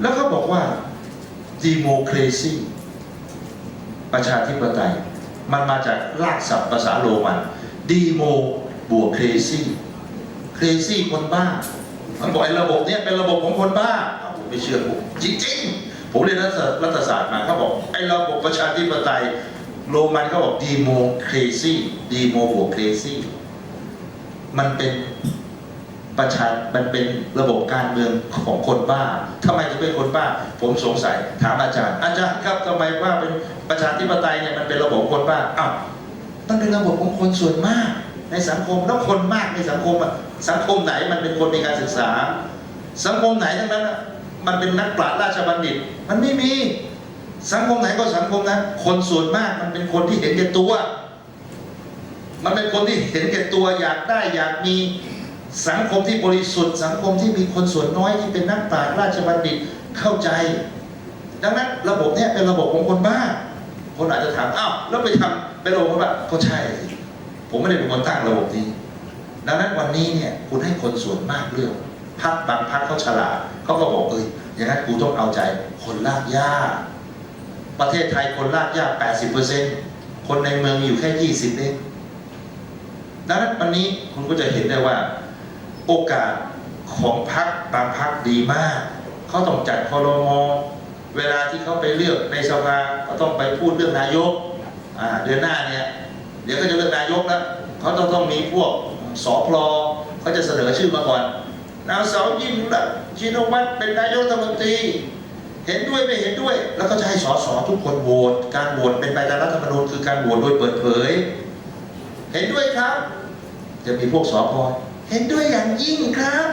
แล้วเขาบอกว่า democracy ประชาธิปไตย มันมาจากรากศัพท์ภาษาโรมัน demo บวก crazy crazy คนบ้า มันบอกไอ้ระบบเนี้ยเป็นระบบของคนบ้าผมไม่เชื่อผมจริงๆ ผมเรียนรัฐศาสตร์มาเขาบอกไอ้ระบบประชาธิปไตยโรมันเขาบอก democracy demo บวก crazy มันเป็น ประชามันเป็นระบบการเมืองของคนบ้าทำไมถึงเป็นคนบ้า ผมสงสัยถามอาจารย์ อาจารย์ครับทำไมว่าเป็นประชาธิปไตยเนี่ยมันเป็นระบบคนบ้าอ้าวมันเป็นระบบของคนส่วนมาก ในสังคมแล้วคนมากในสังคมอะสังคมไหนมันเป็นคนมีการศึกษา สังคมไหนทั้งนั้นอะมันเป็นนักปราชญ์ราชบัณฑิต มันไม่มีสังคมไหนก็สังคมนั้นคนส่วนมากมันเป็นคนที่เห็นแก่ตัว มันเป็นคนที่เห็นแก่ตัวอยากได้อยากมี สังคมที่บริสุทธิ์ สังคมที่มีคนส่วนน้อยที่เป็นนักปราชญ์ราชบัณฑิตเข้าใจ ดังนั้นระบบเนี้ยเป็นระบบของคนบ้า คนอาจจะถามอ้าวแล้วไปทำเป็นระบบคนบ้าก็ใช่ ผมไม่ได้เป็นคนตั้งระบบนี้ ดังนั้นวันนี้เนี่ยคุณให้คนส่วนมากเลือกพักบางพักเขาฉลาดเขาก็บอกเอ้ยอย่างนั้นกูต้องเอาใจคนลากยาประเทศไทยคนลากยา80%คนในเมืองมีอยู่แค่ 20เองดังนั้นวันนี้คุณก็จะเห็นได้ว่า โอกาสของพรรคบางพรรคดีมาก เขาต้องจัดคอรมอเวลาที่เขาไปเลือกในสภาก็ต้องไปพูดเรื่องนายกเดือนหน้าเนี่ย เดี๋ยวก็จะเลือกนายกแล้วเขาต้องต้องมีพวกสอพลอเขาจะเสนอชื่อมาก่อนนางสาวยิ่งรักชินวัตรเป็นนายกรัฐมนตรีเห็นด้วยไม่เห็นด้วย แล้วก็จะให้สสทุกคนโหวตการโหวตเป็นไปตามรัฐธรรมนูญคือการโหวตโดยเปิดเผย เห็นด้วยครับ จะมีพวกสอพอ เห็นด้วยอย่างยิ่งครับ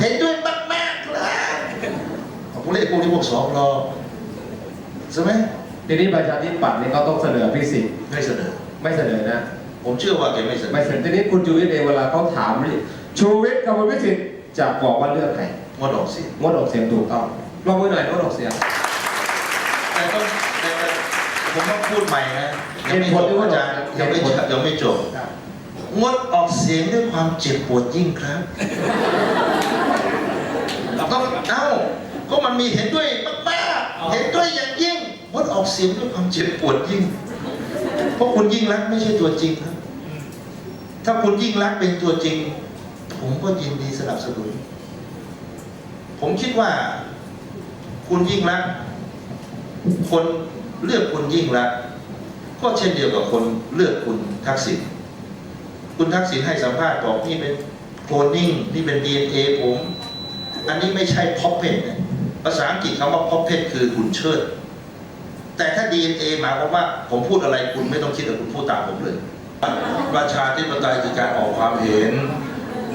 เห็นด้วยมากๆครับผมเรียกพวกนี้พวกสอพลใช่ไหมทีนี้ประชาธิปัตย์เนี่ยเขาต้องเสนอพิสิทธิ์ไม่เสนอ ไม่เสนอนะ ผมเชื่อว่าแกไม่เสนอไม่เสนอทีนี้คุณชูวิทย์เองเวลาเขาถามชูวิทย์กับคุณพิสิทธิ์จะบอกว่าเลือกใครงดออกเสียงงดออกเสียงถูกต้องลองมือหน่อยงดออกเสียงแต่ต้องแต่แต่ผมต้องพูดใหม่นะยังไม่เหตุผจลบที่ว่าอาจารย์ยังไม่จบยังไม่จบ งดออกเสียงด้วยความเจ็บปวดยิ่งครับต้องเอ้าก็มันมีเห็นด้วยมากๆเห็นด้วยอย่างยิ่งงดออกเสียงด้วยความเจ็บปวดยิ่ง เพราะคุณยิ่งรักไม่ใช่ตัวจริงครับ ถ้าคุณยิ่งรักเป็นตัวจริง ผมก็ยินดีสนับสนุน ผมคิดว่า คุณยิ่งรัก คนเลือกคุณยิ่งรัก ก็เช่นเดียวกับคนเลือกคุณทักษิณ คุณทักษิณให้สัมภาษณ์บอกนี่เป็นโคลนิ่งนี่เป็น DNA ผม อันนี้ไม่ใช่พ็อปเพนภาษาอังกฤษคำว่าพ็อปเพนคือหุ่นเชิด แต่ถ้า DNA หมายความว่า ผมพูดอะไรคุณไม่ต้องคิดแต่คุณพูดตามผมเลย ประชาธิปไตยคือการออกความเห็น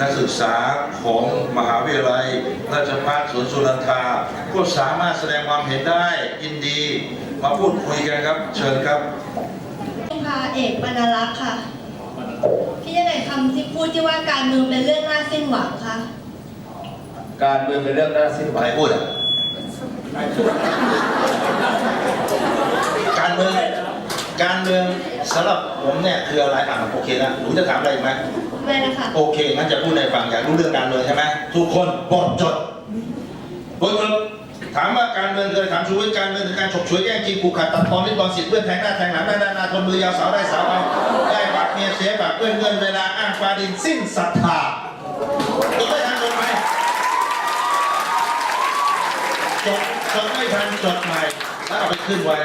นักศึกษาของมหาวิทยาลัย ราชภัฏสวนสุนันทาก็สามารถแสดงความเห็นได้ยินดี มาพูดคุยกันครับ เชิญครับพาเอกบรรลักษ์ค่ะ พี่จะไหนคำที่พูดที่ว่าการเมืองเป็นเรื่องน่าสิ้นหวังคะการเมืองเป็นเรื่องน่าสิ้นหวัใครงพูดอะการเมืองการเมืองสำหรับผมเนี่ยคืออะไรอะโอเคนะหนูจะถามอะไรอีกไหมไม่นะคะโอเคงั้นจะพูดในฟังอยากรู้เรื่องการเมืองใช่ไหมทุกคนบทจดบทจดถามว่าการเมืองเคยถามชูวิทย์การเมืองคือการฉกฉวยแย่งชิงผูกขาดตัดตอนริดรอนสิทธิ์เพื่อนแทงหน้าแทงหลังได้หน้าหน้าทนมือยาวสาวได้สาวเอาได้บัตร เมียเสียแบัตรเพื่อนเงินเวลาอ้างฟาดินสิ้นศรัทธาจดไม่ทันจดไหมจดจดไม่ทันจดใหม่แล้วเอาไปขึ้นไว้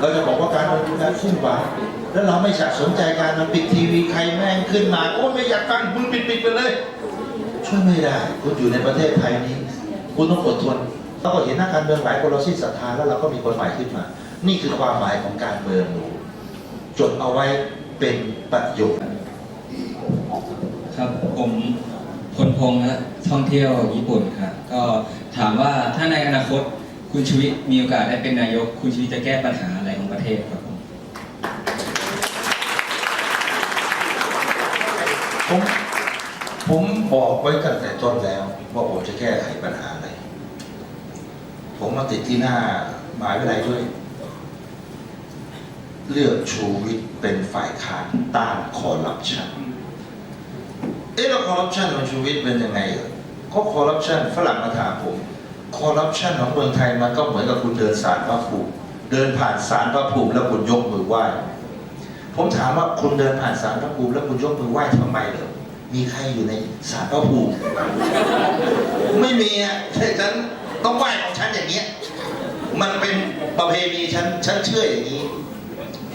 เราจะบอกว่าการเมืองคือการขึ้นหวานแล้วเราไม่อยากสนใจการมันปิดทีวีใครแม่งขึ้นมาโอ้ไม่อยากฟังคุณปิดปิดไปเลย ช่วยไม่ได้คุณอยู่ในประเทศไทยนี้ คุณต้องอดทนเราก็เห็นนักการเมืองหลายคนเราสิ้นศรัทธาแล้วเราก็มีคนใหม่ขึ้นมา นี่คือความหมายของการเมืองจดเอาไว้ เป็นประโยชน์ครับผมพลพงษ์ฮะท่องเที่ยวญี่ปุ่นครับก็ถามว่าถ้าในอนาคตคุณชีวิตมีโอกาสได้เป็นนายก คุณชีวิตจะแก้ปัญหาอะไรของประเทศครับผมผมผมบอกไว้ตั้งแต่ต้นแล้วว่าผมจะแก้ไขปัญหาอะไร ผมมาติดที่หน้ามหาวิทยาลัยด้วย เลือกชูวิทย์เป็นฝ่ายค้านต้านคอร์รัปชันเอ๊ะแล้วคอร์รัปชันของชูวิทย์เป็นยังไงเหรอก็คอร์รัปชันฝรั่งมาถามผมคอร์รัปชันของเมืองไทยมันก็เหมือนกับคุณเดินสารพระภูมิเดินผ่านสารพระภูมิแล้วคุณยกมือไหว้ผมถามว่าคุณเดินผ่านสารพระภูมิแล้วคุณยกมือไหว้ทำไมเหรอมีใครอยู่ในสารพระภูมิไม่มีอะใช่ฉันต้องไหว้ของฉันอย่างเงี้ยมันเป็นประเพณีฉันฉันเชื่ออย่างนี้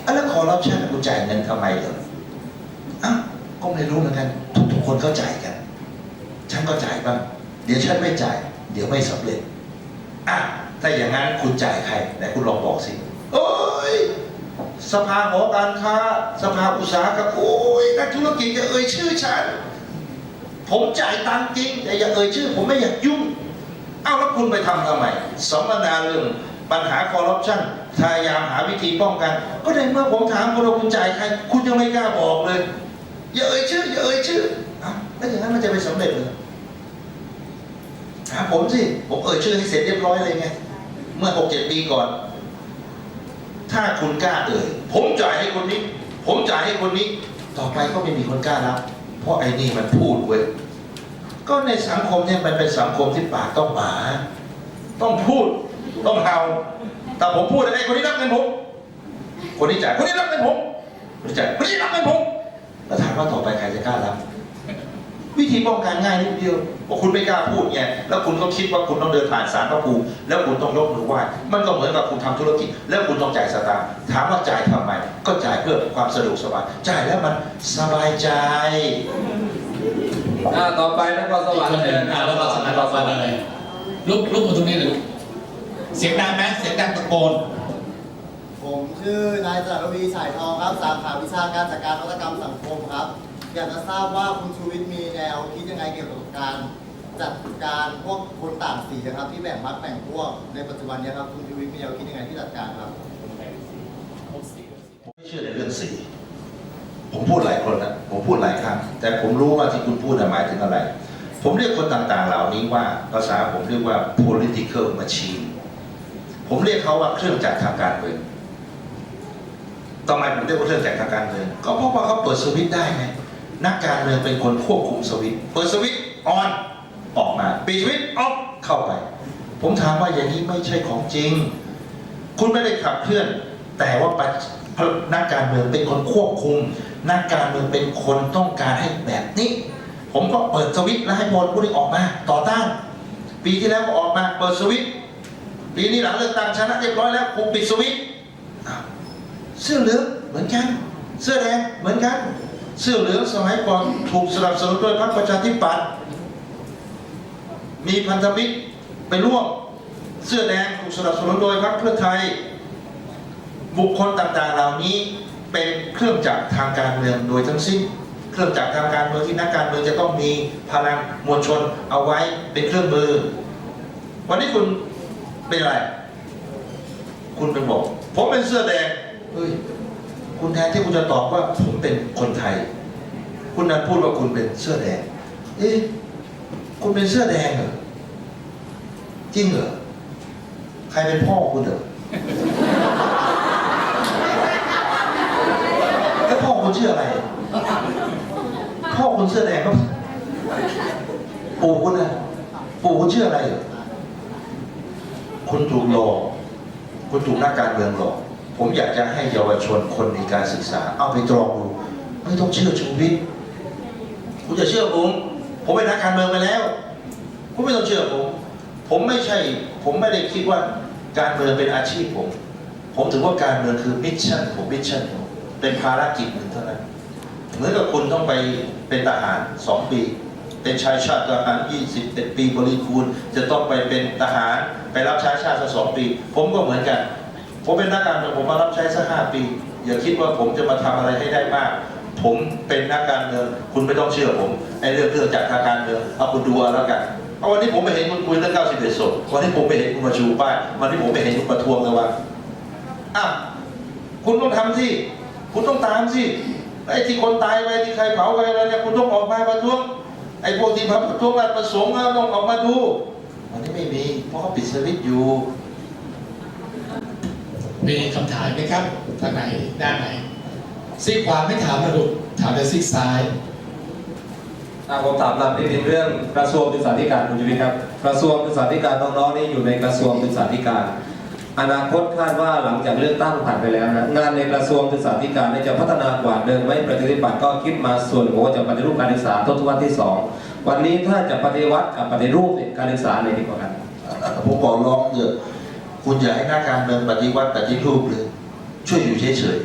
แล้วคอร์รัปชันคุณจ่ายเงินทำไมเหรออ้าวก็ไม่รู้เหมือนกัน ทุกๆคนก็จ่ายกัน ฉันก็จ่ายบ้างเดี๋ยวฉันไม่จ่าย เดี๋ยวไม่สำเร็จอะถ้าอย่างนั้นคุณจ่ายใครไหนคุณลองบอกสิโอ้ยสภาหอการค้า สภาอุตสาหกรรมโอ้ยนักธุรกิจจะเอ่ยชื่อฉัน ผมจ่ายตังค์จริง แต่อย่าเอ่ยชื่อ ผมไม่อยากยุ่ง เอ้าแล้วคุณไปทำทำไมสัมมนาเรื่องปัญหาคอร์รัปชัน พยายามหาวิธีป้องกัน ก็ในเมื่อผมถามคุณว่าคุณจ่ายใคร คุณยังไม่กล้าบอกเลย อย่าเอ่ยชื่ออย่าเอ่ยชื่ออแล้วอย่างนั้นมันจะไปสำเร็จเหรอถาผมสิ ผมเอ่ยชื่อให้เสร็จเรียบร้อยเลยไง เมื่อหกเจ็ดปีก่อน ถ้าคุณกล้าเอ่ย ผมจ่ายให้คนนี้ ผมจ่ายให้คนนี้ ต่อไปก็ไม่มีคนกล้ารับ เพราะไอ้นี่มันพูดเว้ย ก็ในสังคมเนี่ยมันเป็นสังคมที่ปากต้องหมา ต้องพูด ต้องเห่า แต่ผมพูดไอ้คนนี้รับเงินผม คนนี้จ่ายคนนี้รับเงินผมคนนี้จ่ายคนนี้รับเงินผมแล้วถามว่าต่อไปใครจะกล้ารับ วิธีป้องกันง่ายนิดเดียวว่าคุณไม่กล้าพูดไงแล้วคุณก็คิดว่าคุณต้องเดินผ่านสารพระภูมิแล้วคุณต้องยกมือไหว้มันก็เหมือนกับคุณทำธุรกิจ แล้วคุณต้องจ่ายสตางค์ถามว่าจ่ายทำไม ก็จ่ายเพื่อความสะดวกสบายจ่ายแล้วมันสบายใจอ่าต่อไปนครสอีกวรรคนค์หนึ่งเชิญอ่าแล้วก็สำนักต่อไปเลยลุกลุกมาตรงนี้เลยลูก เสียงดังไหมเสียงดังตะโกน ผมชื่อนายจารวีฉายทองครับ สาขาวิชาการจัดการนวัตกรรมสังคมครับ อยากจะทราบว่าคุณชูวิทย์มีแนวคิดยังไงเกี่ยวกับการจัดการพวกคนต่างสีนะครับ ที่แบ่งมัดแบ่งพวกในปัจจุบันเนี้ครับคุณชูวิทย์มีแนวคิดยังไงที่จัดการครับผมไม่เชื่อในเรื่องสี ผมพูดหลายคนนะผมพูดหลายครั้งแต่ผมรู้ว่าที่คุณพูดน่ะหมายถึงอะไร ผมเรียกคนต่างๆ เหล่านี้ว่าภาษาผมเรียกว่า political machine ผมเรียกเขาว่าเครื่องจักรทางการเมืองทำไมผมเรียกว่าเครื่องจักรทางการเมืองก็เพราะว่าเขาเปิดสวิตช์ได้ไงนักการเมืองเป็นคนควบคุมสวิตช์เปิดสวิตช์ออนออกมาปิดสวิตช์ออฟเข้าไป ผมถามว่าอย่างนี้ไม่ใช่ของจริง คุณไม่ได้ขับเคลื่อน แต่ว่านักการเมืองเป็นคนควบคุม นักการเมืองเป็นคนต้องการให้แบบนี้ ผมก็เปิดสวิตช์แล้วให้พลผู้นี้ออกมา ต่อต้าน ปีที่แล้วก็ออกมาเปิดสวิตช์ ปีนี้หลังเลือกตั้งชนะเรียบร้อยแล้วผมปิดสวิตช์เสื้อเหลืองเหมือนกัน เสื้อแดงเหมือนกัน เสื้อเหลืองสมัยก่อนถูกสนับสนุนโดยพรรคประชาธิปัตย์มีพันธมิตรไปร่วมเสื้อแดงถูกสนับสนุนโดยพรรคเพื่อไทย บุคคลต่างๆ เหล่านี้เป็นเครื่องจักรทางการเมืองโดยทั้งสิ้น เครื่องจักรทางการเมืองที่นักการเมืองจะต้องมีพลังมวลชนเอาไว้เป็นเครื่องมือ วันนี้คุณ เป็นอะไร คุณเป็นบอก ผมเป็นเสื้อแดงเฮ้ยคุณแทนที่คุณจะตอบว่าผมเป็นคนไทย คุณนั้นพูดว่าคุณเป็นเสื้อแดง เอ๊ะคุณเป็นเสื้อแดงเหรอจริงเหรอใครเป็นพ่อคุณเหรอแล้วพ่อคุณชื่ออะไร พ่อคุณเสื้อแดงก็ปู่คุณนะปู่คุณชื่ออะไรเหรอ คุณถูกหลอกคุณถูกนักการเมืองหลอก ผมอยากจะให้เยาวชนคนมีการศึกษา เอาไปตรองดูไม่ต้องเชื่อชูวิทย์คุณจะเชื่อผม ผมเป็นนักการเมืองไปแล้ว คุณไม่ต้องเชื่อผม ผมไม่ใช่ ผมไม่ได้คิดว่าการเมืองเป็นอาชีพผม ผมถือว่าการเมืองคือมิชชั่นผมมิชชั่นผมเป็นภารกิจหนึ่งเท่านั้น เหมือนกับคุณต้องไปเป็นทหารสองปี เป็นชายชาติทหาร 21 ปีบริคูณจะต้องไปเป็นทหารไปรับใช้ชาติสักสองปี ผมก็เหมือนกัน ผมเป็นนักการเมืองผมมารับใช้สักห้าปี อย่าคิดว่าผมจะมาทำอะไรให้ได้มาก ผมเป็นนักการเมืองคุณไม่ต้องเชื่อผมไอ้เรื่องเรื่องจากทางการเมืองเอาคุณดูเอาแล้วกันเอาวันนี้ผมไปเห็นคุณคุยเรื่อง 91ศพวันนี้ผมไปเห็นคุณมาชูป้ายวันนี้ผมไปเห็นคุณประท้วงเลยว่าอะคุณต้องทำสิคุณต้องตามสิไอ้ที่คนตายไปที่ใครเผาไปอะไรเนี่ยคุณต้องออกมาประท้วง ไอ้พวกที่มาประท้วงราชประสงค์อะต้องออกมาดูวันนี้ไม่มีเพราะเขาปิดสวิตช์อยู่ มีคำถามไหมครับทางไหนด้านไหนซีกขวาไม่ถามนะลูกถามแต่ซีกซ้ายอะผมถามนำนิดนึงเรื่องกระทรวงศึกษาธิการคุณชีวิตครับ กระทรวงศึกษาธิการน้องๆนี่อยู่ในกระทรวงศึกษาธิการ อนาคตคาดว่าหลังจากเลือกตั้งผ่านไปแล้วนะงานในกระทรวงศึกษาธิการจะพัฒนากว่าเดิมไหมประชาธิปัตย์ก็คิดมาส่วนหัวจะปฏิรูปการศึกษาทศวรรษที่สองวันนี้ถ้าจะปฏิวัติกับปฏิรูปการศึกษาในดีกว่ากันผมบอกร้องเถอะคุณอย่าให้นักการเมืองปฏิวัติปฏิรูปเลยช่วยอยู่เฉย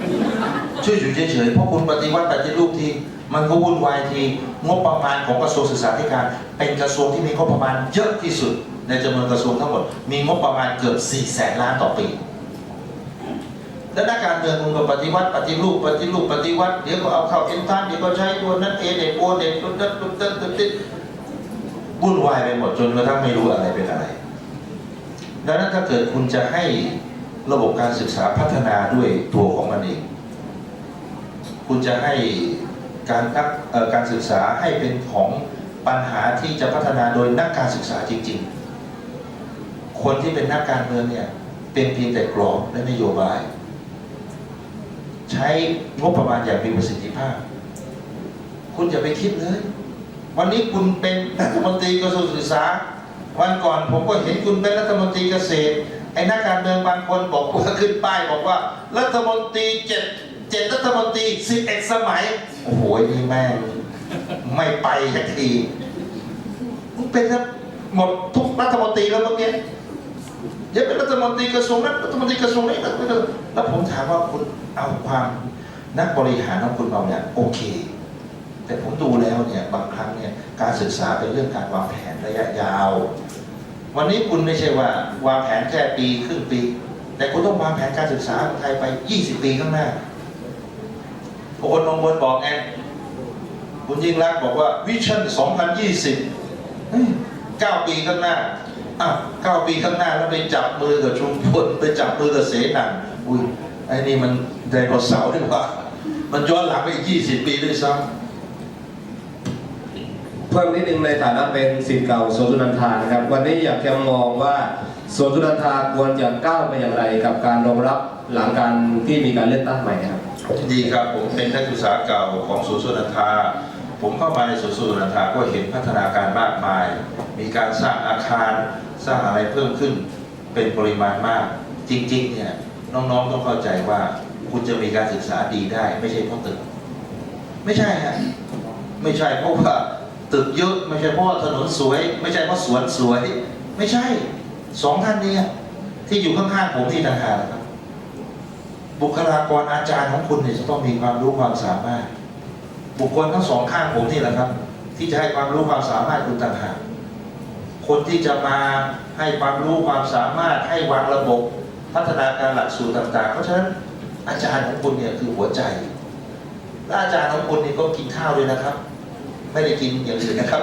ๆช่วยอยู่เฉยๆเพราะคุณปฏิวัติปฏิรูปทีมันก็วุ่นวายทีงบประมาณของกระทรวงศึกษาธิการ เป็นกระทรวงที่มีงบประมาณเยอะที่สุด ในจำนวนกระทรวงทั้งหมด มีงบประมาณเกือบ4แสนล้านต่อปี แล้วนักการเมืองคุณก็ปฏิวัติปฏิรูปปฏิรูปปฏิวัติเดี๋ยวก็เอาเข้าเอ็นทานเดี๋ยวก็ใช้ตัวนั้นเอเด็กโอเด็กตุดตุดตุดตุดตุดตุดวุ่นวายไปหมดจนกระทั่งไม่รู้อะไรเป็นอะไร ดังนั้นถ้าเกิดคุณจะให้ระบบการศึกษาพัฒนาด้วยตัวของมันเอง คุณจะให้การนักการศึกษาให้เป็นของปัญหาที่จะพัฒนาโดยนักการศึกษาจริง ๆ คนที่เป็นนักการเมืองเนี่ย เป็นเพียงแต่กรอบและนโยบาย ใช้งบประมาณอย่างมีประสิทธิภาพ คุณอย่าไปคิดเลย วันนี้คุณเป็นรัฐมนตรีกระทรวงศึกษา วันก่อนผมก็เห็นคุณเป็นรัฐมนตรีเกษตรไอ้นักการเมืองบางคนบอกว่าขึ้นป้ายบอกว่า รัฐมนตรีเจ็ดเจ็ดรัฐมนตรีสิบเอ็ดสมัย โอ้โหนี่แม่งไม่ไปสักทีมึงเป็นครับหมดทุกรัฐมนตรีแล้วเมื่อกี้ เดี๋ยวเป็นรัฐมนตรีกระทรวงนั้นรัฐมนตรีกระทรวงนี้แล้วผมถามว่าคุณเอาความนักบริหารของคุณมาเนี่ยโอเค แต่ผมดูแล้วเนี่ยบางครั้งเนี่ยการศึกษาเป็นเรื่องการวางแผนระยะยาว วันนี้คุณไม่ใช่ว่าวางแผนแค่ปีครึ่งปี แต่คุณต้องวางแผนการศึกษาของไทยไป 20 ปีข้างหน้าโอนมงคลบอกไงคุณยิ่งรักบอกว่าวิชั่น 2020เฮ้ย9ปีข้างหน้า อ้าว9ปีข้างหน้าแล้วไปจับมือกับชุมพลไปจับมือกับเสนันอุ้ยไอ้นี่มันไดโนเสาร์ดีกว่า มันย้อนหลังไปอีก20ปีด้วยซ้ำเพิ่มนิดนึงในฐานะเป็นศิษย์เก่าสวนสุนันทานะครับ วันนี้อยากจะมองว่าสวนสุนันทาควรจะก้าวไปอย่างไรกับการรองรับหลังการที่มีการเลือกตั้งใหม่ครับดีครับผมเป็นนักศึกษาเก่าของศูนย์สุนันทา ผมเข้ามาในศูนย์สุนันทาก็เห็นพัฒนาการมากมาย มีการสร้างอาคารสร้างอะไรเพิ่มขึ้นเป็นปริมาณมาก จริง ๆ เนี่ยน้องๆต้องเข้าใจว่าคุณจะมีการศึกษาดีได้ ไม่ใช่เพราะตึก ไม่ใช่ฮะไม่ใช่เพราะว่าตึกเยอะไม่ใช่เพราะถนนสวย ไม่ใช่เพราะสวนสวย ไม่ใช่สองท่านเนี้ที่อยู่ข้างๆผมนี่ต่างหากครับ บุคลากรอาจารย์ของคุณเนี่ยจะต้องมีความรู้ความสามารถ บุคคลทั้งสองข้างผมนี่แหละครับ ที่จะให้ความรู้ความสามารถคุณต่างหาก คนที่จะมาให้ความรู้ความสามารถให้วางระบบพัฒนาการหลักสูตรต่าง ๆ เพราะฉะนั้นอาจารย์ของคุณเนี่ยคือหัวใจและอาจารย์ของคุณนี่ก็กินข้าวด้วยนะครับ ไม่ได้กินอย่างอื่นนะครับ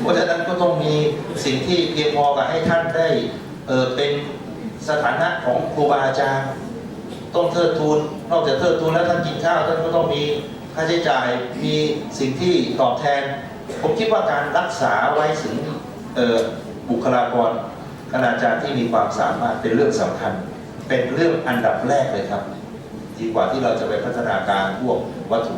เพราะฉะนั้นก็ต้องมีสิ่งที่เพียงพอกับให้ท่านได้เออเป็นสถานะของครูบาอาจารย์ต้องเทิดทูนนอกจากเทิดทูนแล้วท่านกินข้าวท่านก็ต้องมีค่าใช้จ่ายมีสิ่งที่ตอบแทน ผมคิดว่าการรักษาไว้ถึงเออ บุคลากรคณาจารย์ที่มีความสามารถเป็นเรื่องสำคัญ เป็นเรื่องอันดับแรกเลยครับ ดีกว่าที่เราจะไปพัฒนาการพวกวัตถุ